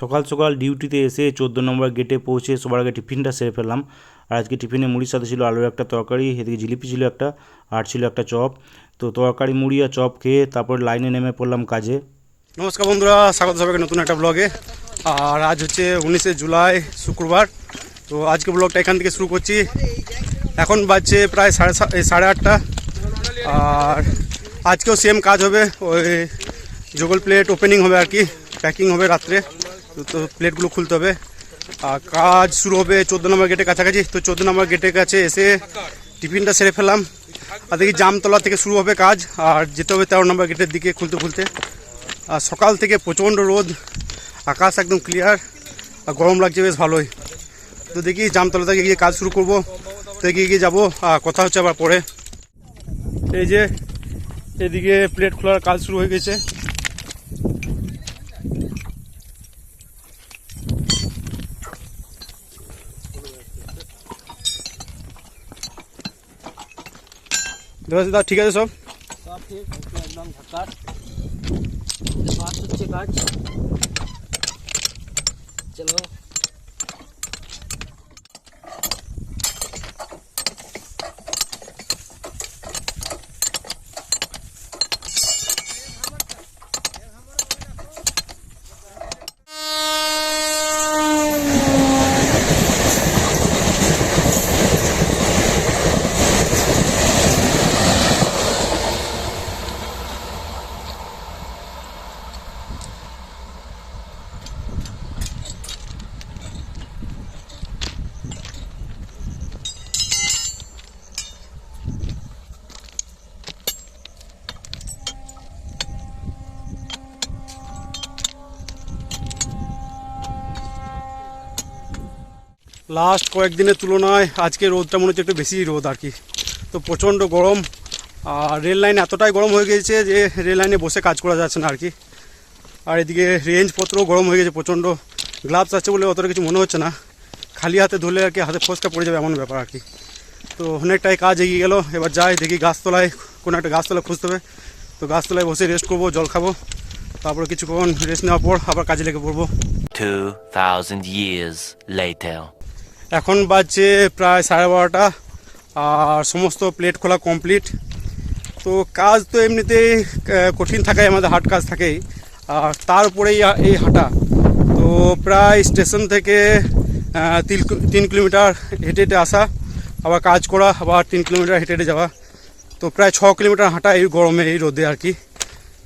সকাল সকাল ডিউটিতে এসে চোদ্দ নম্বর গেটে পৌঁছে সবার আগে টিফিনটা সেরে ফেললাম। আর আজকে টিফিনে মুড়ির সাথে ছিল আলুর একটা তরকারি, এদিকে জিলিপি ছিল একটা, আর ছিল একটা চপ। তো তরকারি, মুড়ি আর চপ খেয়ে তারপর লাইনে নেমে পড়লাম কাজে। নমস্কার বন্ধুরা, স্বাগত সবাইকে নতুন একটা ব্লগে আর আজ হচ্ছে উনিশে জুলাই, শুক্রবার। তো আজকে ব্লগটা এখান থেকে শুরু করছি। এখন বাজছে প্রায় সাড়ে সাড়ে আটটা। আর আজকেও সেম কাজ হবে, ওই জগল প্লেট ওপেনিং হবে আর কি প্যাকিং হবে রাত্রে। তো- প্লেটগুলো খুলতে হবে। আর কাজ শুরু হবে চোদ্দ নম্বর গেটের কাছাকাছি। তো চোদ্দ নম্বর গেটের কাছে এসে টিফিনটা সেরে ফেলাম আর দেখি জামতলা থেকে শুরু হবে কাজ। আর যেতে হবে তেরো নম্বর গেটের দিকে খুলতে খুলতে। আর সকাল থেকে প্রচণ্ড রোদ। আকাশ একদম ক্লিয়ার আর গরম লাগছে বেশ ভালোই। তো দেখি জামতলা থেকে গিয়ে কাজ শুরু করব। তো এগিয়ে গিয়ে যাব। আর কথা হচ্ছে আবার পরে। এই যে, এদিকে প্লেট খোলার কাজ শুরু হয়ে গেছে। দেবাশিস ঠিক আছে সব সব ঠিক একদম একদম ঝাকাস কাজ হচ্ছে কাজ চলো লাস্ট কয়েকদিনের তুলনায় আজকে রোদটা মনে হচ্ছে একটু বেশি রোদ আর কি। তো প্রচণ্ড গরম আর রেল লাইন এতটাই গরম হয়ে গেছে যে রেল লাইনে বসে কাজ করা যাচ্ছে না আর কি। আর এদিকে রেঞ্জপত্রও গরম হয়ে গেছে প্রচণ্ড গ্লাভস আছে বলে অতটা কিছু মনে হচ্ছে না। খালি হাতে ধরলে আর কি হাতে ফসকা পড়ে যাবে এমন ব্যাপার আর কি। তো অনেকটাই কাজ এগিয়ে গেল এবার যাই দেখি গাছতলায় কোনো একটা গাছতলা খুঁজতে হবে। তো গাছতলায় বসে রেস্ট করব জল খাব তারপরে কিছুক্ষণ রেস্ট নেওয়ার পর আবার কাজে লেগে পড়ব। 2,000 years later. এখন বাজছে প্রায় সাড়ে বারোটা, আর সমস্ত প্লেট খোলা কমপ্লিট। তো কাজ তো এমনিতেই কঠিন থাকাই আমাদের হাট কাজ থাকেই, আর তার উপরেই এই হাঁটা। তো প্রায় স্টেশন থেকে তিন কিলোমিটার হেঁটে হেঁটে আসা, আবার কাজ করা, আবার তিন কিলোমিটার হেঁটে হেঁটে যাওয়া। তো প্রায় ছ কিলোমিটার হাঁটা এই গরমে, এই রোদে আর কি।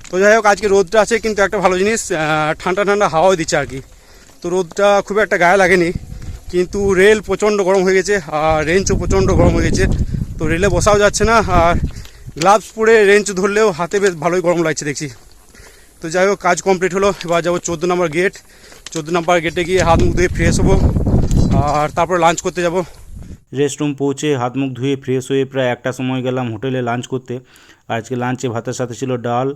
তো যাই হোক, আজকে রোদটা আছে, কিন্তু একটা ভালো জিনিস ঠান্ডা ঠান্ডা হাওয়াও দিচ্ছে আর কি। তো রোদটা খুব একটা গায়ে লাগেনি। কিন্তু রেল প্রচণ্ড গরম হয়ে গেছে, আর রেঞ্চও প্রচণ্ড গরম হয়ে গেছে। তো রেলে বসাও যাচ্ছে না, আর গ্লাভস পরে রেঞ্চ ধরলেও হাতে বেশ ভালোই গরম লাগছে দেখছি। তো যাই হোক, কাজ কমপ্লিট হলো, এবার যাব চোদ্দ নম্বর গেট চোদ্দ নম্বর গেটে গিয়ে হাত মুখ ধুয়ে ফ্রেশ হব, আর তারপর লাঞ্চ করতে যাব। রেস্টরুম পৌঁছে হাত মুখ ধুয়ে ফ্রেশ হয়ে প্রায় একটা সময় গেলাম হোটেলে লাঞ্চ করতে। আজকে লাঞ্চে ভাতের সাথে ছিল ডাল,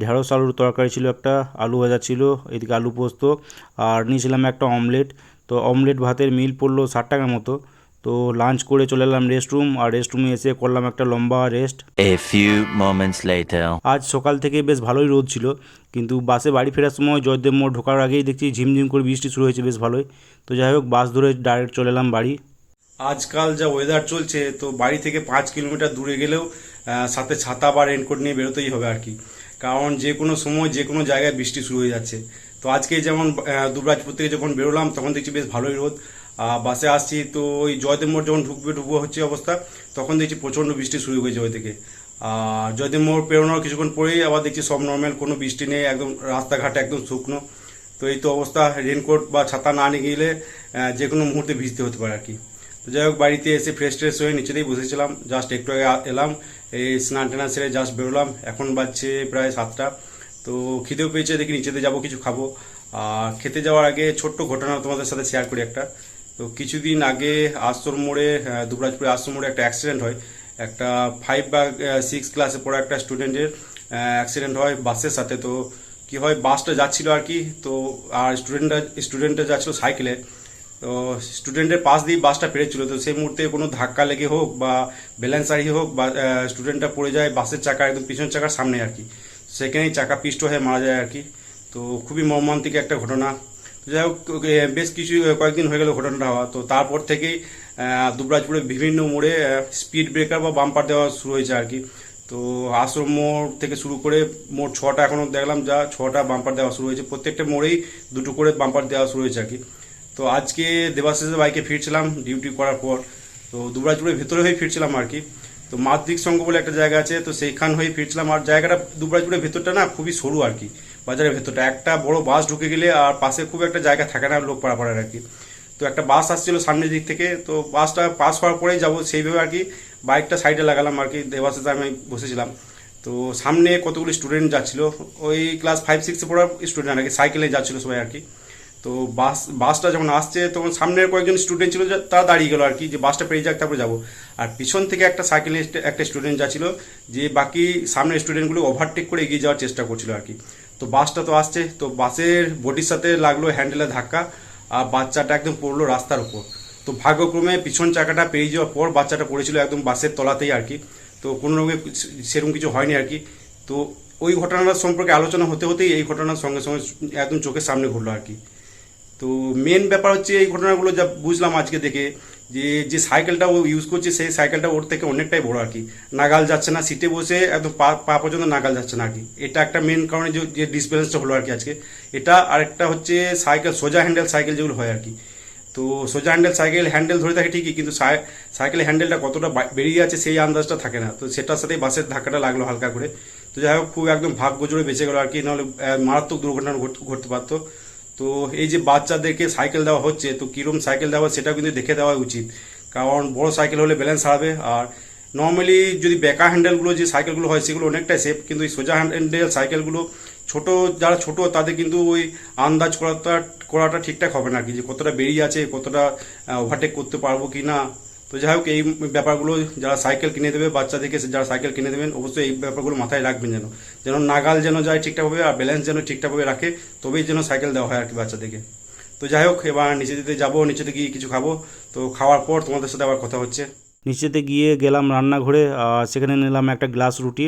ঢেঁড়স আলুর তরকারি ছিল একটা, আলু ভাজা ছিল, এদিকে আলু পোস্ত, আর নিয়েছিলাম একটা অমলেট তো অমলেট ভাতের মিল পড়ল ষাট টাকার মতো। তো লাঞ্চ করে চলে এলাম রেস্টরুম আর রেস্টরুমে এসে করলাম একটা লম্বা রেস্ট moments later. আজ সকাল থেকে বেশ ভালোই রোদ ছিল কিন্তু বাসে বাড়ি ফেরার সময় জয়দেব মোড় ঢোকার আগেই দেখছি ঝিমঝিম করে বৃষ্টি শুরু হয়েছে বেশ ভালোই। তো যাই হোক বাস ধরে ডাইরেক্ট চলে এলাম বাড়ি। আজকাল যা ওয়েদার চলছে তো বাড়ি থেকে পাঁচ কিলোমিটার দূরে গেলেও সাথে ছাতা বা রেনকোট নিয়ে বেরোতেই হবে আর কি। কারণ যে কোনো সময় যে কোনো জায়গায় বৃষ্টি শুরু হয়ে যাচ্ছে। তো আজকে যেমন আহ, দুবরাজপুর থেকে যখন বেরোলাম তখন দেখছি বেশ ভালোই রোদ। বাসে আসছি তো ওই জয়দেব মোড় যখন ঢুকবে ঢুকবো হচ্ছে অবস্থা তখন দেখছি প্রচণ্ড বৃষ্টি শুরু হয়েছে ওই থেকে আর জয়দেব মোড় পেরোনোর কিছুক্ষণ পরেই আবার দেখছি সব নর্মাল কোনো বৃষ্টি নেই একদম রাস্তাঘাট একদম শুকনো। তো এই তো অবস্থা রেনকোট বা ছাতা না নিয়ে গেলে যে কোনো মুহূর্তে ভিজতে হতে পারে আর কি। তো যাই হোক বাড়িতে এসে ফ্রেশ ট্রেশ হয়ে নিচেতেই বসেছিলাম জাস্ট একটু আগে এলাম এই স্নান টানা সেরে জাস্ট বেরোলাম এখন বাজছে প্রায় সাতটা। তো খিদেও পেয়েছে, দেখি নিচেতে যাব, কিছু খাব। আর খেতে যাওয়ার আগে ছোট্ট ঘটনা তোমাদের সাথে শেয়ার করি একটা। তো কিছুদিন আগে আশ্রম মোড়ে দুবরাজপুরে আশ্রম মোড়ে একটা অ্যাক্সিডেন্ট হয়। একটা ফাইভ বা সিক্স ক্লাসে পড়া একটা স্টুডেন্টের অ্যাক্সিডেন্ট হয় বাসের সাথে। তো কি হয়, বাসটা যাচ্ছিল আর কি। তো আর স্টুডেন্টরা স্টুডেন্টটা যাচ্ছিল সাইকেলে তো স্টুডেন্টের পাশ দিয়ে বাসটা পেরেছিল। তো সেই মুহূর্তে কোনো ধাক্কা লেগে হোক বা ব্যালেন্স হারিয়ে হোক বা স্টুডেন্টটা পড়ে যায়, বাসের চাকা একদম পিছন চাকার সামনে আর কি। সেখানেই চাকা পিষ্ট হয়ে মারা যায় আর কি। তো খুবই মর্মান্তিক একটা ঘটনা। যাই হোক বেশ কিছু কয়েকদিন হয়ে গেল ঘটনাটা হওয়া। তো তারপর থেকেই দুবরাজপুরে বিভিন্ন মোড়ে স্পিড ব্রেকার বা বাম্পার দেওয়া শুরু হয়েছে আর কি। তো আশ্রম মোড় থেকে শুরু করে মোট ছটা এখনও দেখলাম যা ছটা বাম্পার দেওয়া শুরু হয়েছে। প্রত্যেকটা মোড়েই দুটো করে বাম্পার দেওয়া শুরু হয়েছে আর কি। তো আজকে দেবাশিসের বাইকে ফিরছিলাম ডিউটি করার পর। তো দুবরাজপুরের ভেতরে হয়ে ফিরছিলাম আর কি। তো মাতৃক সংঘ বলে একটা জায়গা আছে, তো সেইখান হয়ে ফিরছিলাম। আর জায়গাটা দুবরাজপুরের ভেতরটা না খুবই সরু আর কি, বাজারের ভেতরটা। একটা বড় বাস ঢুকে গেলে আর পাশে খুব একটা জায়গা থাকে না লোক পাড়াপাড়ার আর কি। তো একটা বাস আসছিল সামনের দিক থেকে, তো বাসটা পাস হওয়ার পরেই যাব সেইভাবে আর কি, বাইকটা সাইডে লাগালাম আর কি দেবাসে আমি বসেছিলাম। তো সামনে কতগুলো স্টুডেন্ট যাচ্ছিল, ওই ক্লাস ফাইভ সিক্সে পড়ার স্টুডেন্ট আর কি সাইকেলে যাচ্ছিল সবাই আর কি। তো বাস, বাসটা যখন আসছে, তখন সামনের কয়েকজন স্টুডেন্ট ছিল তারা দাঁড়িয়ে গেল আর কি, যে বাসটা পেরিয়ে যাক, তারপরে যাব। আর পিছন থেকে একটা সাইকেলে একটা স্টুডেন্ট যাচ্ছিল, যে বাকি সামনের স্টুডেন্টগুলো ওভারটেক করে এগিয়ে যাওয়ার চেষ্টা করছিল আর কি। তো বাসটা তো আসছে, তো বাসের বডির সাথে লাগল হ্যান্ডেলে ধাক্কা, আর বাচ্চাটা একদম পড়ল রাস্তার উপর। তো ভাগ্যক্রমে পিছন চাকাটা পেরিয়ে যাওয়ার পর বাচ্চাটা পড়েছিল একদম বাসের তলাতেই আর কি। তো কোনো রকমে সেরকম কিছু হয়নি আর কি। তো ওই ঘটনাটা সম্পর্কে আলোচনা হতে হতেই এই ঘটনার সঙ্গে সঙ্গে একদম চোখের সামনে ঘটলো আর কি। তো মেন ব্যাপার হচ্ছে এই ঘটনাগুলো যা বুঝলাম আজকে দেখে, যে যে সাইকেলটা ও ইউজ করছে, সেই সাইকেলটা ওর থেকে অনেকটাই বড় আর কি। নাগাল যাচ্ছে না, সিটে বসে একদম পা পা পর্যন্ত নাগাল যাচ্ছে না আর কি। এটা একটা মেন কারণে যে- ডিসব্যালেন্সটা হলো আর কি আজকে। এটা আরেকটা হচ্ছে সাইকেল সোজা হ্যান্ডেল সাইকেল যেগুলো হয় আর কি। তো সোজা হ্যান্ডেল সাইকেল হ্যান্ডেল ধরে থাকে ঠিকই, কিন্তু সাই- সাইকেলের হ্যান্ডেলটা কতটা বেরিয়ে আছে সেই আন্দাজটা থাকে না। তো সেটার সাথেই বাসের ধাক্কাটা লাগল হালকা করে। তো যাই হোক, খুব একদম ভাগ্য জোরে বেঁচে গেলো আর কি, নাহলে মারাত্মক দুর্ঘটনা ঘট- ঘটতে পারতো। তো এই যে বাচ্চাদেরকে সাইকেল দেওয়া হচ্ছে, তো কিরম সাইকেল দেওয়া সেটাও কিন্তু দেখে দেওয়া উচিত। কারণ বড় সাইকেল হলে ব্যালেন্স হারাবে। আর নর্মালি যদি বেকা হ্যান্ডেলগুলো যে সাইকেলগুলো হয়, সেগুলো অনেকটাই সেফ কিন্তু এই সোজা হ্যান্ডেল সাইকেলগুলো ছোট, যারা ছোট, তাদের কিন্তু ওই আন্দাজ করাটা করাটা ঠিকঠাক হবে না কি, যে কতটা বেরিয়ে আছে, কতটা ওভারটেক করতে পারব কি না তো যাই হোক এই ব্যাপারগুলো যারা সাইকেল কিনে দেবে, বাচ্চাদেরকে যারা সাইকেল কিনে দেবেন, অবশ্যই এই ব্যাপারগুলো মাথায় রাখবেন যেন। যেন নাগাল যেন যায় ঠিকঠাকভাবে আর ব্যালেন্স যেন ঠিকঠাকভাবে রাখে, তবেই যেন সাইকেল দেওয়া হয় আর কি বাচ্চাদেরকে। তো যাই হোক এবার নিচে দিতে যাব নিচেতে গিয়ে কিছু খাব। তো খাওয়ার পর তোমাদের সাথে আবার কথা হচ্ছে। নিচেতে গিয়ে গেলাম রান্নাঘরে, আর সেখানে নিলাম একটা গ্লাস রুটি,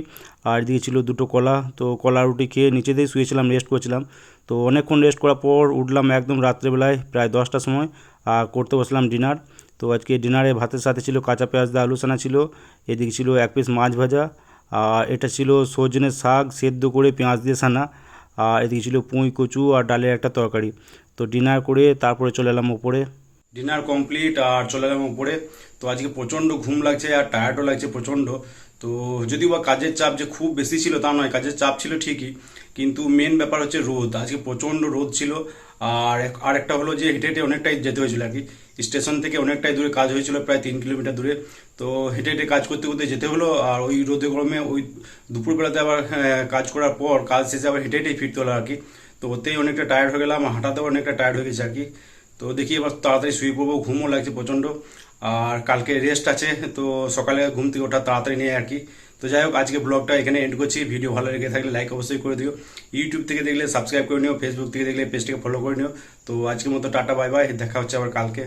আর এদিকে ছিল দুটো কলা। তো কলা রুটি খেয়ে নিচেতেই শুয়েছিলাম রেস্ট করছিলাম। তো অনেকক্ষণ রেস্ট করার পর উঠলাম একদম রাত্রেবেলায়, প্রায় দশটার সময়, আর করতে বসলাম ডিনার তো আজকে ডিনারে ভাতের সাথে ছিল কাঁচা পেঁয়াজ দা আলু সানা ছিল, এদিকে ছিল এক পিস মাছ ভাজা, আর এটা ছিল সজনের শাক সেদ্ধ করে পেঁয়াজ দিয়ে সানা আর এদিকে ছিল পুঁই কচু আর ডালের একটা তরকারি। তো ডিনার করে তারপরে চলে এলাম উপরে। ডিনার কমপ্লিট আর চলে এলাম উপরে। তো আজকে প্রচণ্ড ঘুম লাগছে আর টায়ার্ডও লাগছে প্রচণ্ড। তো যদি বা কাজের চাপ যে খুব বেশি ছিল তা নয়, কাজের চাপ ছিল ঠিকই, কিন্তু মেন ব্যাপার হচ্ছে রোদ। আজকে প্রচণ্ড রোদ ছিল আর এক- আর একটা হলো যে হেঁটে হেঁটে অনেকটাই যেতে হয়েছিল আর কি। স্টেশন থেকে অনেকটাই দূরে কাজ হয়েছিল প্রায় তিন কিলোমিটার দূরে। তো হেঁটে হেঁটে কাজ করতে করতে যেতে হলো আর ওই রোদে গরমে ওই দুপুরবেলাতে আবার হ্যাঁ, কাজ করার পর কাজ শেষে আবার হেঁটে হেঁটেই ফিরতে হলো আর কি। তো ওতেই অনেকটা টায়ার্ড হয়ে গেলাম হাঁটাতেও অনেকটা টায়ার্ড হয়ে গেছে আর কি। তো দেখি এবার তাড়াতাড়ি শুয়ে পড়ব ঘুমও লাগছে প্রচণ্ড। আর কালকে রেস্ট আছে তো সকালে ঘুম থেকে ওঠা তাড়াতাড়ি নিয়ে আর কি। তো যাই হোক, আজকে ব্লগটা এখানে এন্ড করছি। ভিডিও ভালো লেগে থাকলে লাইক অবশ্যই করে দিও। ইউটিউব থেকে দেখলে সাবস্ক্রাইব করে নিও ফেসবুক থেকে দেখলে পেজটাকে ফলো করে নিও। তো আজকের মতো টাটা বাই বাই দেখা হচ্ছে আবার কালকে।